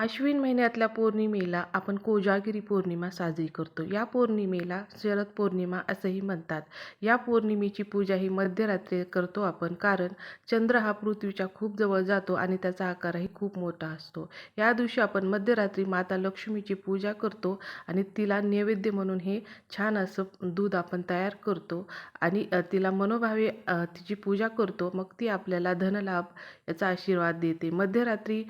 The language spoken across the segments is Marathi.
आश्विन महिन्यातल्या पौर्णिमेला आपण कोजागिरी पौर्णिमा साजरी करतो. या पौर्णिमेला शरद पौर्णिमा असंही म्हणतात. या पौर्णिमेची पूजा ही मध्यरात्री करतो आपण कारण चंद्र हा पृथ्वीच्या खूप जवळ जातो आणि त्याचा आकारही खूप मोठा असतो. या दिवशी आपण मध्यरात्री माता लक्ष्मीची पूजा करतो आणि तिला नैवेद्य म्हणून हे छान असं दूध आपण तयार करतो आणि तिला मनोभावे तिची पूजा करतो. मग ती आपल्याला धनलाभ याचा आशीर्वाद देते. मध्यरात्री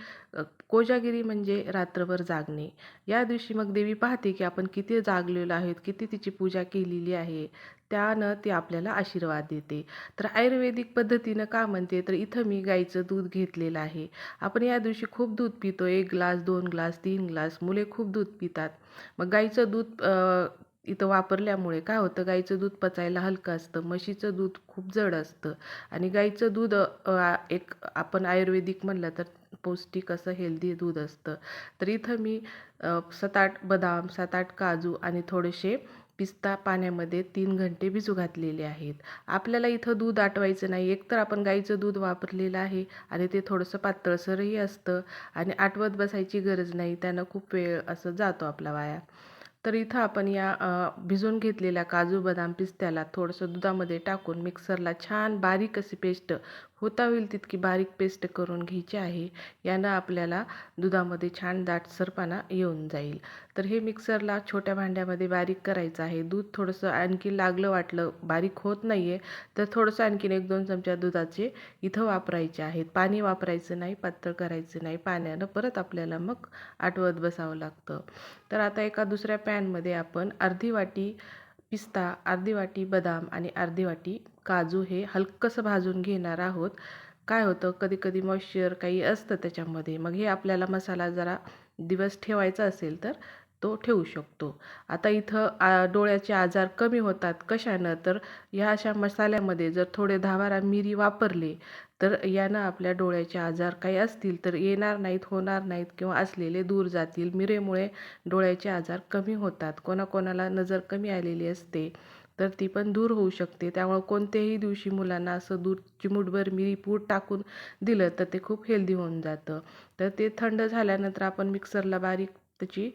कोजागिरी म्हणजे म्हणजे रात्रभर जागणे. या दिवशी मग देवी पाहते की आपण किती जागलेलो आहोत किती तिची पूजा केलेली आहे त्यानं ती आपल्याला आशीर्वाद देते. तर आयुर्वेदिक पद्धतीनं का म्हणते तर इथं मी गाईचं दूध घेतलेलं आहे. आपण या दिवशी खूप दूध पितो एक ग्लास दोन ग्लास तीन ग्लास मुले खूप दूध पितात. मग गाईचं दूध इथं वापरल्यामुळे काय होतं गाईचं दूध पचायला हलकं असतं म्हशीचं दूध खूप जड असतं. आणि गाईचं दूध एक आपण आयुर्वेदिक म्हणलं तर पौष्टिक असं हेल्दी दूध असतं. तर इथं मी सात आठ बदाम सात आठ काजू आणि थोडेसे पिस्ता पाण्यामध्ये तीन घंटे भिजू घातलेले आहेत. आपल्याला इथं दूध आटवायचं नाही. एकतर आपण गाईचं दूध वापरलेलं आहे आणि ते थोडंसं पातळसरही असतं आणि आटवत बसायची गरज नाही. त्यानं खूप वेळ असं जातो आपला वाया. तर इथं आपण या भिजून भिजवून घेतलेल्या काजू बदाम पिस्त्याला थोडंसं दुधामध्ये टाकून मिक्सरला छान बारीक अशी पेस्ट होता होईल तितकी बारीक पेस्ट करून घ्यायची आहे. यानं आपल्याला दुधामध्ये छान दाटसरपणा येऊन जाईल. तर हे मिक्सरला छोट्या भांड्यामध्ये बारीक करायचं आहे. दूध थोडंसं आणखी लागलं वाटलं बारीक होत नाही आहे तर थोडंसं आणखीन एक दोन चमचा दुधाचे इथं वापरायचे आहेत. पाणी वापरायचं नाही पातळ करायचं नाही. पाण्यानं परत आपल्याला मग आटवत बसावं लागतं. तर आता एका दुसऱ्या पॅनमध्ये आपण अर्धी वाटी पिस्ता अर्धी वाटी बदाम आणि अर्धी वाटी काजू हे हलकंसं भाजून घेणार आहोत. काय होतं? कधी कधी मॉइश्चर काही असतं त्याच्यामध्ये. मग हे आपल्याला मसाला जरा दिवस ठेवायचा असेल तर तो ठेवू शकतो. आता इथं आ, डोळ्याचे आजार कमी होतात कशानं? तर ह्या अशा मसाल्यामध्ये जर थोडे दहा बारा मिरी वापरले तर यानं आपल्या डोळ्याचे आजार काही असतील तर येणार नाहीत होणार नाहीत किंवा असलेले दूर जातील. मिरेमुळे डोळ्याचे आजार कमी होतात. कोणाकोणाला नजर कमी आलेली असते तर ती पण दूर होऊ शकते. त्यामुळे कोणत्याही दिवशी मुलांना असं दूध चिमूटभर मिरी पूड टाकून दिलं तर ते खूप हेल्दी होऊन जातं. तर ते थंड झाल्यानंतर आपण मिक्सरला बारीक त्याची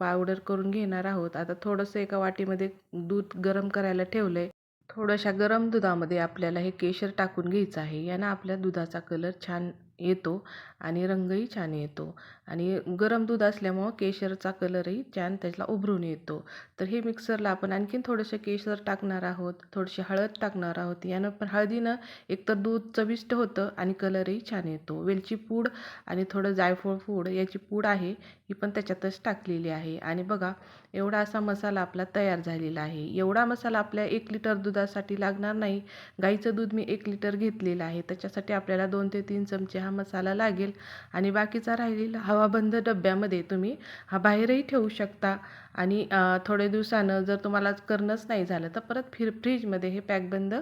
पावडर करून घेणार आहोत. आता थोडंसं एका वाटीमध्ये दूध गरम करायला ठेवलं आहे थोड्याशा गरम दुधामध्ये आपल्याला हे केशर टाकून घ्यायचं आहे. यानं आपल्या दुधाचा कलर छान येतो आणि रंगही छान येतो. आणि गरम दूध असल्यामुळं केशरचा कलरही छान त्याला उभरून येतो. तर हे मिक्सरला आपण आणखीन थोडंसं केशर टाकणार आहोत थोडीशी हळद टाकणार आहोत. यानं पण हळदीनं एकतर दूध चविष्ट होतं आणि कलरही छान येतो. वेलची पूड आणि थोडं जायफळ पूड याची पूड आहे ही पण त्याच्यातच टाकलेली आहे. आणि बघा एवढा असा मसाला आपला तयार झालेला आहे. एवढा मसाला आपल्या एक लिटर दुधासाठी लागणार नाही. गाईचं दूध मी एक लिटर घेतलेलं आहे. त्याच्यासाठी आपल्याला दोन ते तीन चमचे हा मसाला लागेल. आणि बाकीचा राहिलेला हा हवाबंद डब्यामध्ये तुम्ही हा बाहेरही ठेवू शकता. आणि थोडे थोड्या दिवसानं जर तुम्हाला करणंच नाही झालं तर परत फिर फ्रीजमध्ये हे पॅकबंद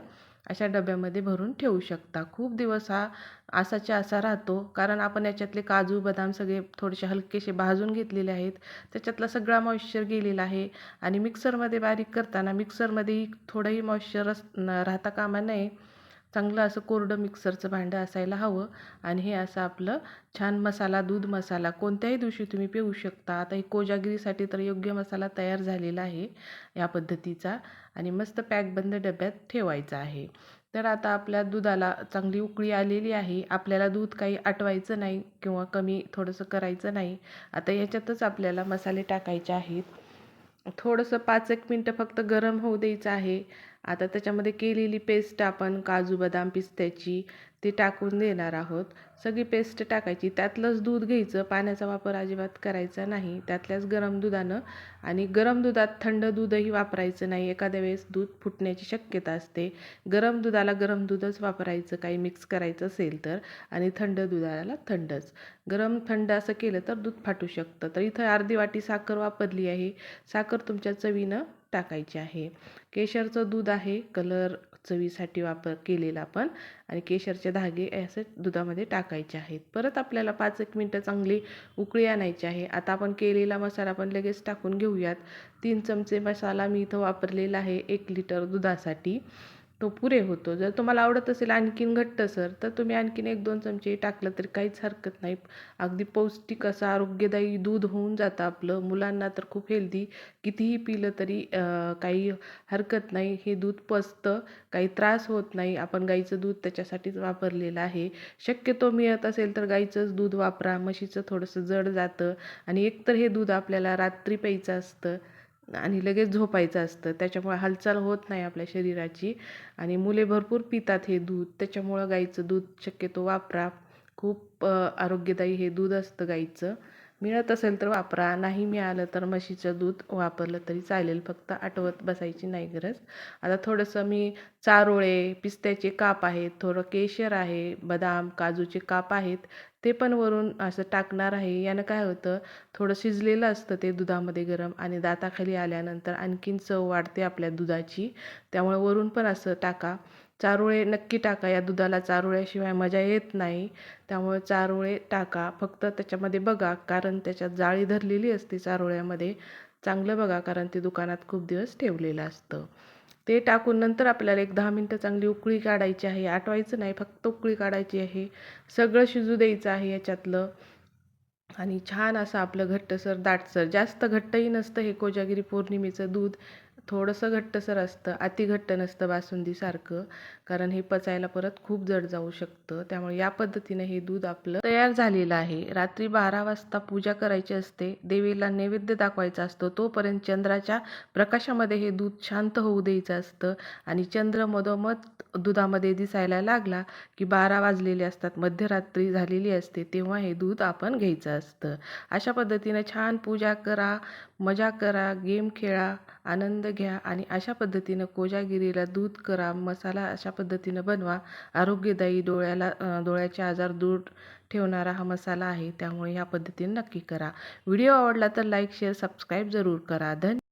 अशा डब्यामध्ये भरून ठेवू शकता. खूप दिवस हा असाच्या असा राहतो. कारण आपण याच्यातले काजू बदाम सगळे थोडेसे हलकेसे भाजून घेतलेले आहेत. त्याच्यातला सगळा मॉइश्चर गेलेला आहे. आणि मिक्सरमध्ये बारीक करताना मिक्सरमध्येही थोडंही मॉइश्चर अस न- राहता कामा नये. चांगलं असं कोरडं मिक्सरचं भांडं असायला हवं. आणि हे असं आपलं छान मसाला दूध मसाला कोणत्याही दिवशी तुम्ही पिऊ शकता. आता ही कोजागिरीसाठी तर योग्य मसाला तयार झालेला आहे या पद्धतीचा. आणि मस्त पॅकबंद डब्यात ठेवायचा आहे. तर आता आपल्या दुधाला चांगली उकळी आलेली आहे. आपल्याला दूध काही आटवायचं नाही किंवा कमी थोडंसं करायचं नाही. आता याच्यातच आपल्याला मसाले टाकायचे आहेत. थोडंसं पाच एक मिनटं फक्त गरम होऊ द्यायचं आहे. आता त्याच्यामध्ये केलेली पेस्ट आपण काजू बदाम पिस्त्याची ती टाकून देणार आहोत. सगळी पेस्ट टाकायची. त्यातलंच दूध घ्यायचं. पाण्याचा वापर अजिबात करायचा नाही. त्यातल्याच गरम दुधानं आणि गरम दुधात थंड दूधही वापरायचं नाही. एखाद्या वेळेस दूध फुटण्याची शक्यता असते. गरम दुधाला गरम दूधच वापरायचं. काही मिक्स करायचं असेल तर आणि थंड दुधाला थंडच. गरम थंड असं केलं तर दूध फाटू शकतं. तर इथं अर्धी वाटी साखर वापरली आहे. साखर तुमच्या चवीनं टाकायची आहे. केशरचं दूध आहे. कलर चवीसाठी वापर केलेला आपण आणि केशरचे धागे असे दुधामध्ये टाकायचे आहेत. परत आपल्याला पाच एक मिनटं चांगली उकळी आणायची आहे. आता आपण केलेला मसाला आपण लगेच टाकून घेऊयात. तीन चमचे मसाला मी इथं वापरलेला आहे एक लिटर दुधासाठी. तो पुरे होतो. जर तुम्हाला आवडत असेल आणखीन घट्टसर तर तुम्ही आणखीन एक दोन चमचे टाकलं तरी काहीच हरकत नाही. अगदी पौष्टिक असं आरोग्यदायी दूध होऊन जातं आपलं. मुलांना तर खूप हेल्दी कितीही पिलं तरी काही हरकत नाही. हे दूध पचतं. काही त्रास होत नाही. आपण गाईचं दूध त्याच्यासाठीच वापरलेलं आहे. शक्यतो मिळत असेल तर गाईचंच दूध वापरा. म्हशीचं थोडंसं जड जातं. आणि एकतर हे दूध आपल्याला रात्री प्यायचं असतं. आणि लगेच झोपायचं असतं. त्याच्यामुळे हालचाल होत नाही आपल्या शरीराची. आणि मुले भरपूर पितात हे दूध. त्याच्यामुळं गाईचं दूध शक्यतो वापरा. खूप आरोग्यदायी हे दूध असतं गाईचं. मिळत असेल तर वापरा नाही मिळालं तर म्हशीचं दूध वापरलं तरी चालेल फक्त आठवत बसायची नाही गरज. आता थोडंसं मी चारोळे पिस्त्याचे काप आहेत थोडं केशर आहे बदाम काजूचे काप आहेत ते पण वरून असं टाकणार आहे. यानं काय होतं थोडं शिजलेलं असतं ते दुधामध्ये गरम आणि दाताखाली आल्यानंतर आणखीन चव वाढते आपल्या दुधाची. त्यामुळे वरून पण असं टाका. चारोळे नक्की टाका. या दुधाला चारोळ्याशिवाय मजा येत नाही. त्यामुळे चारोळे टाका. फक्त त्याच्यामध्ये बघा कारण त्याच्यात जाळी धरलेली असते चारोळ्यामध्ये. चांगलं बघा कारण ते दुकानात खूप दिवस ठेवलेलं असतं. ते टाकून नंतर आपल्याला एक दहा मिनटं चांगली उकळी काढायची आहे. आटवायचं नाही फक्त उकळी काढायची आहे. सगळं शिजू द्यायचं आहे याच्यातलं. आणि छान असं आपलं घट्टसर दाटसर जास्त घट्टही नसतं हे कोजागिरी पौर्णिमेचं दूध. थोडंसं घट्टसर असतं अति घट्ट नसतं बासुंदीसारखं कारण हे पचायला परत खूप जड जाऊ शकतं. त्यामुळे या पद्धतीने हे दूध आपलं तयार झालेलं आहे. रात्री बारा वाजता पूजा करायची असते देवीला नैवेद्य दाखवायचा असतो तोपर्यंत चंद्राच्या प्रकाशामध्ये हे दूध शांत होऊ द्यायचं असतं. आणि चंद्र मधोमध दुधामध्ये दिसायला लागला की बारा वाजलेले असतात मध्यरात्री झालेली असते तेव्हा हे दूध आपण घ्यायचं असतं. अशा पद्धतीने छान पूजा करा. मजा करा गेम खेळा आनंद घ्या आणि अशा पद्धतीनं कोजागिरीला दूध करा मसाला अशा पद्धतीनं बनवा. आरोग्यदायी डोळ्याला डोळ्याचे आजार दूर ठेवणारा हा मसाला आहे त्यामुळे ह्या पद्धतीने नक्की करा. व्हिडिओ आवडला तर लाईक शेअर सबस्क्राईब जरूर करा. धन्य